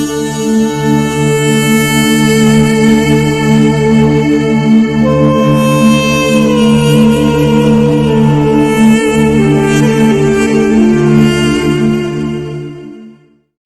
Música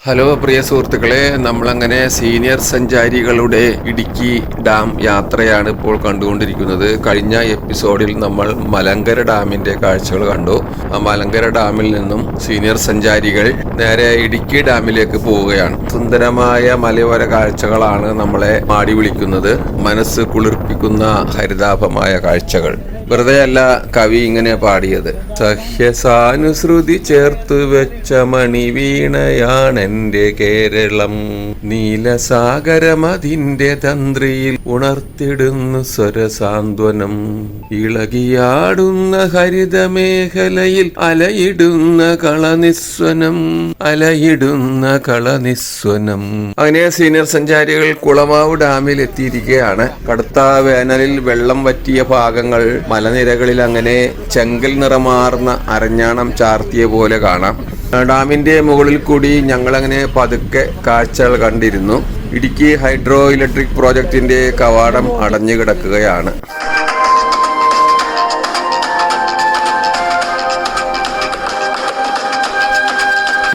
hello പ്രിയ സുഹൃത്തുക്കളെ. നമ്മളങ്ങനെ senior സഞ്ചാരികളുടെ ഇടുക്കി ഡാം യാത്രയാണ് ഇപ്പോൾ കണ്ടുകൊണ്ടിരിക്കുന്നത്. കഴിഞ്ഞ എപ്പിസോഡിൽ നമ്മൾ മലങ്കര ഡാമിന്റെ കാഴ്ചകൾ കണ്ടു. ആ മലങ്കര ഡാമിൽ നിന്നും സീനിയർ സഞ്ചാരികൾ നേരെ ഇടുക്കി ഡാമിലേക്ക് പോവുകയാണ്. സുന്ദരമായ മലയോര കാഴ്ചകളാണ് നമ്മളെ മാടി വിളിക്കുന്നത്. മനസ്സ് കുളിർപ്പിക്കുന്ന ഹരിതാഭമായ കാഴ്ചകൾ. വെറുതെ അല്ല കവി ഇങ്ങനെ പാടിയത്. സഹ്യസാനുസൃതി ചേർത്ത് വെച്ച മണി വീണയാണെന്റെ കേരളം. നീലസാഗരമതിന്റെ തന്ത്രിയിൽ ഉണർത്തിടുന്നു സ്വരസാന്ത്വനം. ഇളകിയാടുന്ന ഹരിതമേഖലയിൽ അലയിടുന്ന കളനിസ്വനം. അലയിടുന്ന കളനിസ്വനം. അങ്ങനെ സീനിയർ സഞ്ചാരികൾ കുളമാവ് ഡാമിൽ എത്തിയിരിക്കുകയാണ് കടുത്ത വേനലിൽ വെള്ളം വറ്റിയ ഭാഗങ്ങൾ മലനിരകളിൽ അങ്ങനെ ചെങ്കൽ നിറമാർന്ന അരഞ്ഞാണം ചാർത്തിയ പോലെ കാണാം. ഡാമിന്റെ മുകളിൽ കൂടി ഞങ്ങളങ്ങനെ പതുക്കെ കാഴ്ചകൾ കണ്ടിരുന്നു. ഇടുക്കി ഹൈഡ്രോ ഇലക്ട്രിക് പ്രോജക്റ്റിന്റെ കവാടം അടഞ്ഞു കിടക്കുകയാണ്.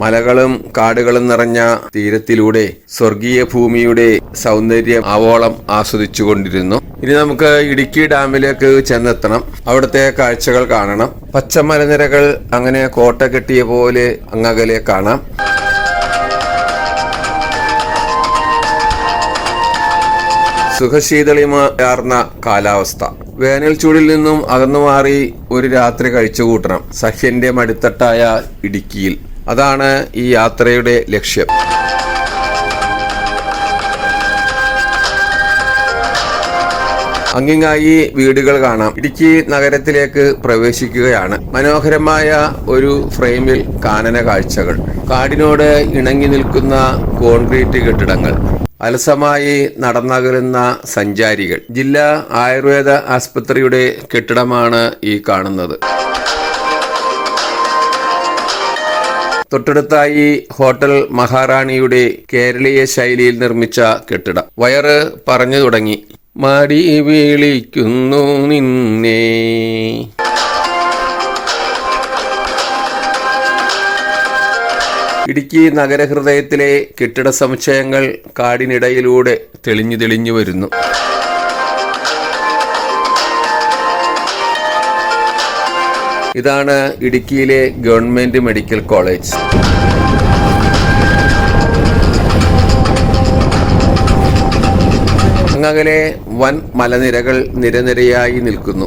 മലകളും കാടുകളും നിറഞ്ഞ തീരത്തിലൂടെ സ്വർഗീയ ഭൂമിയുടെ സൗന്ദര്യം ആവോളം ആസ്വദിച്ചു കൊണ്ടിരുന്നു ഇനി നമുക്ക് ഇടുക്കി ഡാമിലേക്ക് ചെന്നെത്തണം. അവിടുത്തെ കാഴ്ചകൾ കാണണം. പച്ചമലനിരകൾ അങ്ങനെ കോട്ട കെട്ടിയ പോലെ അങ്ങകലെ കാണാം. സുഖശീതളിമാർന്ന കാലാവസ്ഥ. വേനൽ ചൂടിൽ നിന്നും അകന്നു മാറി ഒരു രാത്രി കഴിച്ചു കൂട്ടണം സഹ്യന്റെ മടിത്തട്ടായ ഇടുക്കിയിൽ. അതാണ് ഈ യാത്രയുടെ ലക്ഷ്യം. അങ്ങിങ്ങായി വീടുകൾ കാണാം. ഇടുക്കി നഗരത്തിലേക്ക് പ്രവേശിക്കുകയാണ്. മനോഹരമായ ഒരു ഫ്രെയിമിൽ കാനന കാഴ്ചകൾ. കാടിനോട് ഇണങ്ങി നിൽക്കുന്ന കോൺക്രീറ്റ് കെട്ടിടങ്ങൾ. അലസമായി നടന്നകലുന്ന സഞ്ചാരികൾ. ജില്ലാ ആയുർവേദ ആസ്പത്രിയുടെ കെട്ടിടമാണ് ഈ കാണുന്നത്. തൊട്ടടുത്തായി ഹോട്ടൽ മഹാറാണിയുടെ കേരളീയ ശൈലിയിൽ നിർമ്മിച്ച കെട്ടിടം. വയറ് പറഞ്ഞു തുടങ്ങി. മടി വിളിക്കുന്നു നിന്നെ. ഇടുക്കി നഗരഹൃദയത്തിലെ കെട്ടിട സമുച്ചയങ്ങൾ കാടിനിടയിലൂടെ തെളിഞ്ഞു തെളിഞ്ഞു വരുന്നു. ഇതാണ് ഇടുക്കിയിലെ ഗവൺമെന്റ് മെഡിക്കൽ കോളേജ്. അങ്ങകലെ വൻ മലനിരകൾ നിരനിരയായി നിൽക്കുന്നു.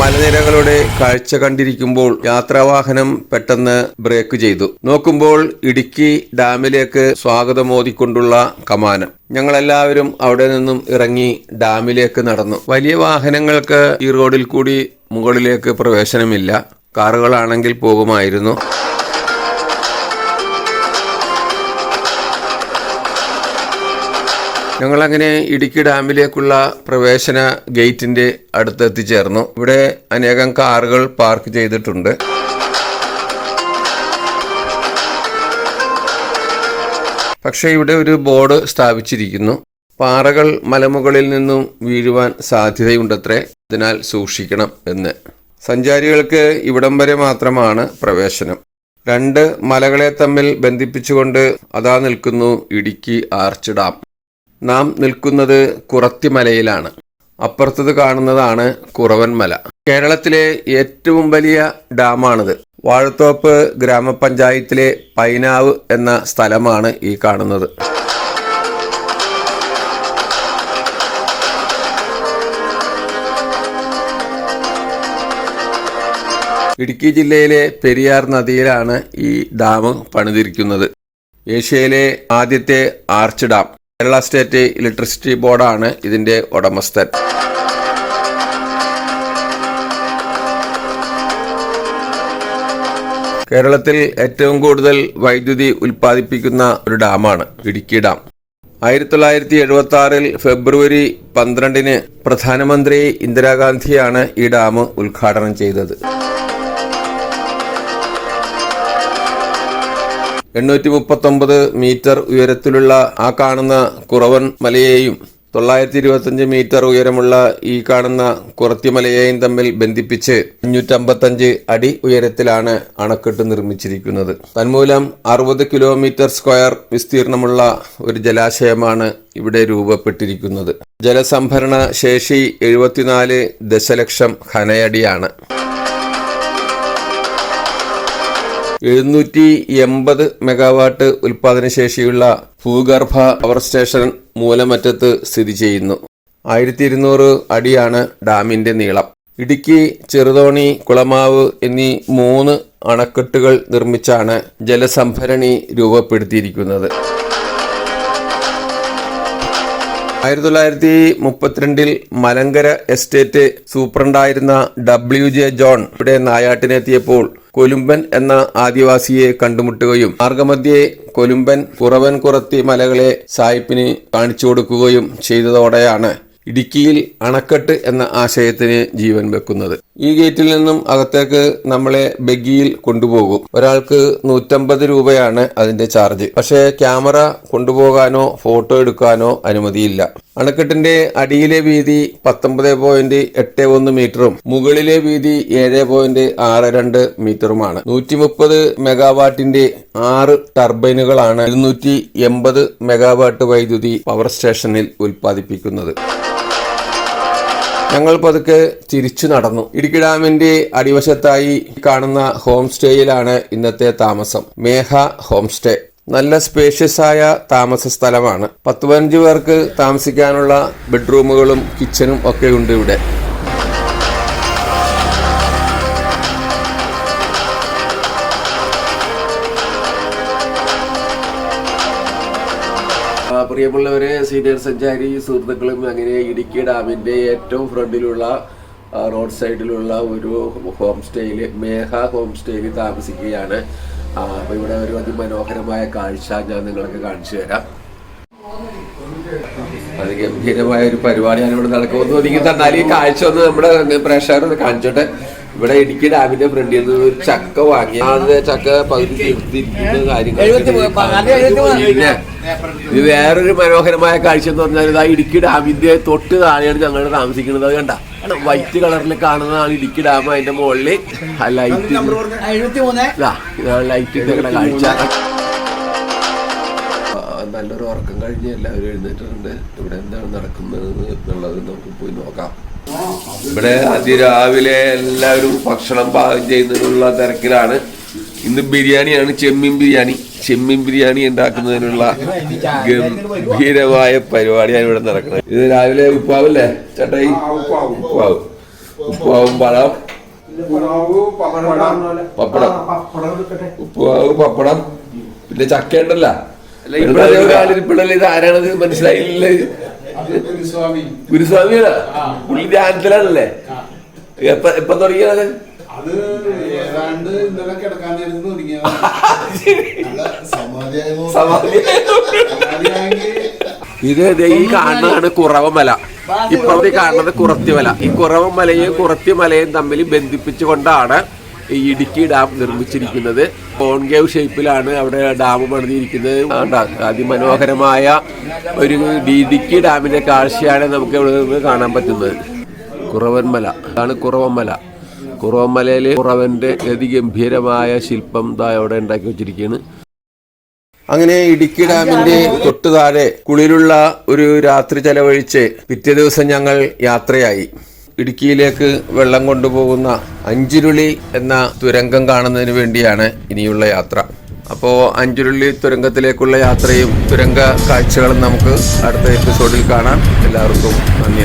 മലനിരകളുടെ കാഴ്ച കണ്ടിരിക്കുമ്പോൾ യാത്രാവാഹനം പെട്ടെന്ന് ബ്രേക്ക് ചെയ്തു. നോക്കുമ്പോൾ ഇടുക്കി ഡാമിലേക്ക് സ്വാഗതമോദിക്കൊണ്ടുള്ള കമാനം. ഞങ്ങളെല്ലാവരും അവിടെ നിന്നും ഇറങ്ങി ഡാമിലേക്ക് നടന്നു. വലിയ വാഹനങ്ങൾക്ക് ഈ റോഡിൽ കൂടി മുകളിലേക്ക് പ്രവേശനമില്ല. കാറുകളാണെങ്കിൽ പോകുമായിരുന്നു. ഞങ്ങളങ്ങനെ ഇടുക്കി ഡാമിലേക്കുള്ള പ്രവേശന ഗേറ്റിന്റെ അടുത്ത് എത്തിച്ചേർന്നു ഇവിടെ അനേകം കാറുകൾ പാർക്ക് ചെയ്തിട്ടുണ്ട്. പക്ഷേ ഇവിടെ ഒരു ബോർഡ് സ്ഥാപിച്ചിരിക്കുന്നു. പാറകൾ മലമുകളിൽ നിന്നും വീഴുവാൻ സാധ്യതയുണ്ടത്രേ. അതിനാൽ സൂക്ഷിക്കണം എന്ന്. സഞ്ചാരികൾക്ക് ഇവിടം വരെ മാത്രമാണ് പ്രവേശനം. രണ്ട് മലകളെ തമ്മിൽ ബന്ധിപ്പിച്ചുകൊണ്ട് അതാ നിൽക്കുന്നു ഇടുക്കി ആർച്ച് ഡാം. നാം നിൽക്കുന്നത് കുറത്തിമലയിലാണ്. അപ്പുറത്തത് കാണുന്നതാണ് കുറവൻമല. കേരളത്തിലെ ഏറ്റവും വലിയ ഡാമാണിത്. വാഴത്തോപ്പ് ഗ്രാമപഞ്ചായത്തിലെ പൈനാവ് എന്ന സ്ഥലമാണ് ഈ കാണുന്നത്. ഇടുക്കി ജില്ലയിലെ പെരിയാർ നദിയിലാണ് ഈ ഡാം പണിതിരിക്കുന്നത്. ഏഷ്യയിലെ ആദ്യത്തെ arch dam. Kerala state electricity ബോർഡാണ് ഇതിന്റെ ഉടമസ്ഥൻ. കേരളത്തിൽ ഏറ്റവും കൂടുതൽ വൈദ്യുതി ഉൽപ്പാദിപ്പിക്കുന്ന ഒരു ഡാമാണ് ഇടുക്കി ഡാം. ആയിരത്തി തൊള്ളായിരത്തി എഴുപത്തി ആറിൽ ഫെബ്രുവരി പന്ത്രണ്ടിന് പ്രധാനമന്ത്രി ഇന്ദിരാഗാന്ധിയാണ് ഈ ഡാം ഉദ്ഘാടനം ചെയ്തത്. എണ്ണൂറ്റി മുപ്പത്തൊമ്പത് മീറ്റർ ഉയരത്തിലുള്ള ആ കാണുന്ന കുറവൻ മലയെയും തൊള്ളായിരത്തി ഇരുപത്തഞ്ച് മീറ്റർ ഉയരമുള്ള ഈ കാണുന്ന കുറത്തിമലയെയും തമ്മിൽ ബന്ധിപ്പിച്ച് അഞ്ഞൂറ്റമ്പത്തഞ്ച് അടി ഉയരത്തിലാണ് അണക്കെട്ട് നിർമ്മിച്ചിരിക്കുന്നത്. തന്മൂലം അറുപത് കിലോമീറ്റർ സ്ക്വയർ വിസ്തീർണമുള്ള ഒരു ജലാശയമാണ് ഇവിടെ രൂപപ്പെട്ടിരിക്കുന്നത്. ജലസംഭരണ ശേഷി എഴുപത്തിനാല് ദശലക്ഷം ഘനയടിയാണ് എഴുന്നൂറ്റി എൺപത് മെഗാവാട്ട് ഉൽപാദനശേഷിയുള്ള ഭൂഗർഭ പവർ സ്റ്റേഷൻ മൂലമറ്റത്ത് സ്ഥിതി ചെയ്യുന്നു. ആയിരത്തി ഇരുന്നൂറ് അടിയാണ് ഡാമിന്റെ നീളം. ഇടുക്കി ചെറുതോണി കുളമാവ് എന്നീ മൂന്ന് അണക്കെട്ടുകൾ നിർമ്മിച്ചാണ് ജലസംഭരണി രൂപപ്പെടുത്തിയിരിക്കുന്നത്. ആയിരത്തി തൊള്ളായിരത്തി മുപ്പത്തിരണ്ടിൽ മലങ്കര എസ്റ്റേറ്റ് സൂപ്രണ്ടായിരുന്ന ഡബ്ല്യു ജെ ജോൺ ഇവിടെ നായാട്ടിനെത്തിയപ്പോൾ കൊലുമ്പൻ എന്ന ആദിവാസിയെ കണ്ടുമുട്ടുകയും മാർഗമധ്യേ കൊലുമ്പൻ കുറവൻ കുറത്തി മലകളെ സായിപ്പിന് കാണിച്ചു കൊടുക്കുകയും ചെയ്തതോടെയാണ് ഇടുക്കിയിൽ അണക്കെട്ട് എന്ന ആശയത്തിന് ജീവൻ വെക്കുന്നത്. ഈ ഗേറ്റിൽ നിന്നും അകത്തേക്ക് നമ്മളെ ബഗ്ഗിയിൽ കൊണ്ടുപോകും. ഒരാൾക്ക് നൂറ്റമ്പത് രൂപയാണ് അതിന്റെ ചാർജ്. പക്ഷേ ക്യാമറ കൊണ്ടുപോകാനോ ഫോട്ടോ എടുക്കാനോ അനുമതിയില്ല. അണക്കെട്ടിന്റെ അടിയിലെ വീതി പത്തൊമ്പത് പോയിന്റ് എട്ട് ഒന്ന് മീറ്ററും മുകളിലെ വീതി ഏഴ് പോയിന്റ് ആറ് രണ്ട് മീറ്ററുമാണ്. നൂറ്റി മുപ്പത് മെഗാവാട്ടിന്റെ ആറ് ടർബൈനുകളാണ് ഇരുന്നൂറ്റി എൺപത് മെഗാവാട്ട് വൈദ്യുതി പവർ സ്റ്റേഷനിൽ ഉൽപ്പാദിപ്പിക്കുന്നത്. ഞങ്ങൾ പതുക്കെ തിരിച്ചു നടന്നു. ഇടുക്കി ഡാമിന്റെ അടിവശത്തായി കാണുന്ന ഹോം സ്റ്റേയിലാണ് ഇന്നത്തെ താമസം. മേഘ ഹോം സ്റ്റേ നല്ല സ്പേഷ്യസ് ആയ താമസ സ്ഥലമാണ്. പത്ത് പതിനഞ്ച് പേർക്ക് താമസിക്കാനുള്ള ബെഡ്റൂമുകളും കിച്ചനും ഒക്കെ ഉണ്ട് ഇവിടെ. പ്രിയമുള്ളവരെ സീനിയർ സഞ്ചാരി സുഹൃത്തുക്കളും അങ്ങനെ ഇടുക്കി ഡാമിന്റെ ഏറ്റവും ഫ്രണ്ടിലുള്ള റോഡ് സൈഡിലുള്ള ഒരു ഹോം സ്റ്റേയിൽ മേഘ ഹോം സ്റ്റേയിൽ താമസിക്കുകയാണ്. അപ്പോൾ അപ്പൊ ഇവിടെ ഒരു അതിമനോഹരമായ കാഴ്ച ഞാൻ നിങ്ങൾക്ക് കാണിച്ചു തരാം. അത് ഗംഭീരമായ ഒരു പരിപാടിയാണ് ഇവിടെ നടക്കുമെന്ന് ഒതുങ്ങി തന്നാൽ ഈ കാഴ്ച ഒന്ന് നമ്മുടെ പ്രേക്ഷകർ കാണിച്ചോട്ടെ. ഇവിടെ ഇടുക്കി ഡാമിന്റെ ഫ്രണ്ടിൽ നിന്ന് ഒരു ചക്ക വാങ്ങി. അത് ചക്ക പകുതി തീർത്തിരിക്കുന്ന കാര്യങ്ങൾ ഇത് വേറൊരു മനോഹരമായ കാഴ്ച എന്ന് പറഞ്ഞാൽ ഇതാ ഇടുക്കി ഡാമിന്റെ തൊട്ട് താഴെയാണ് ഞങ്ങൾ താമസിക്കുന്നത്. അത് കണ്ട? വൈറ്റ് കളറിൽ കാണുന്നതാണ് ഇടുക്കി ഡാം അതിന്റെ മുകളിൽ ആ ലൈറ്റ് ഇതാ ഇതാണ് ലൈറ്റിന്റെ കാഴ്ച. ആ, നല്ലൊരു ഉറക്കം കഴിഞ്ഞ് എല്ലാവരും എഴുന്നേറ്റിട്ടുണ്ട്. ഇവിടെ എന്താണ് നടക്കുന്നത് എന്നുള്ളത് നമുക്ക് പോയി നോക്കാം. ഇവിടെ അതിരാവിലെ എല്ലാവരും ഭക്ഷണം പാകം ചെയ്യുന്നതിനുള്ള തിരക്കിലാണ്. ഇന്ന് ബിരിയാണിയാണ് ചെമ്മീൻ ബിരിയാണി. ചെമ്മീൻ ബിരിയാണി ഉണ്ടാക്കുന്നതിനുള്ള ഗംഭീരമായ പരിപാടിയാണ് ഇവിടെ നടക്കുന്നത്. ഇത് രാവിലെ ഉപ്പാവല്ലേ? ചേട്ടായി? ഉപ്പാവ്. ഉപ്പാവും പഴം. പപ്പടം. ഉപ്പാവ് പപ്പടം. പിന്നെ ചക്ക ഉണ്ടല്ല ഇപ്പോഴല്ലേ ഇത് ആരാണത്? മനസ്സിലായില്ല? ഗുരുസ്വാമിയാ പുള്ളി ധ്യാനത്തിലാണല്ലേ? എപ്പ എപ്പൊ തുടങ്ങിയത്? അത് ഏതാണ്ട് ഇന്നലെ. സമാധി. ഇത് ഈ കാണുന്നതാണ് കുറവമല ഇപ്പൊ കാണുന്നത് കുറത്തിമല ഈ കുറവമലയും കുറത്തിമലയും തമ്മിൽ ബന്ധിപ്പിച്ചുകൊണ്ടാണ് ഈ ഇടുക്കി ഡാം നിർമ്മിച്ചിരിക്കുന്നത്. കോൺകേവ് ഷേപ്പിലാണ് അവിടെ ഡാം പണിതിരിക്കുന്നത്. അതിമനോഹരമായ ഒരു ഇടുക്കി ഡാമിന്റെ കാഴ്ചയാണ് നമുക്ക് ഇവിടെ നിന്ന് കാണാൻ പറ്റുന്നത്. കുറവന്മല അതാണ് കുറവന്മല കുറവന്മലയിൽ കുറവന്റെ അതിഗംഭീരമായ ശില്പം ദാ അവിടെ ഉണ്ടാക്കി വെച്ചിരിക്കുകയാണ്. അങ്ങനെ ഇടുക്കി ഡാമിന്റെ തൊട്ടു താഴെ കുളിരുള്ള ഒരു രാത്രി ചെലവഴിച്ച് പിറ്റേ ദിവസം ഞങ്ങൾ യാത്രയായി. ഇടുക്കിയിലേക്ക് വെള്ളം കൊണ്ടുപോകുന്ന അഞ്ചുരുളി എന്ന തുരങ്കം കാണുന്നതിന് വേണ്ടിയാണ് ഇനിയുള്ള യാത്ര. അപ്പോൾ അഞ്ചുരുളി തുരങ്കത്തിലേക്കുള്ള യാത്രയും തുരങ്ക കാഴ്ചകളും നമുക്ക് അടുത്ത എപ്പിസോഡിൽ കാണാം. എല്ലാവർക്കും നന്ദി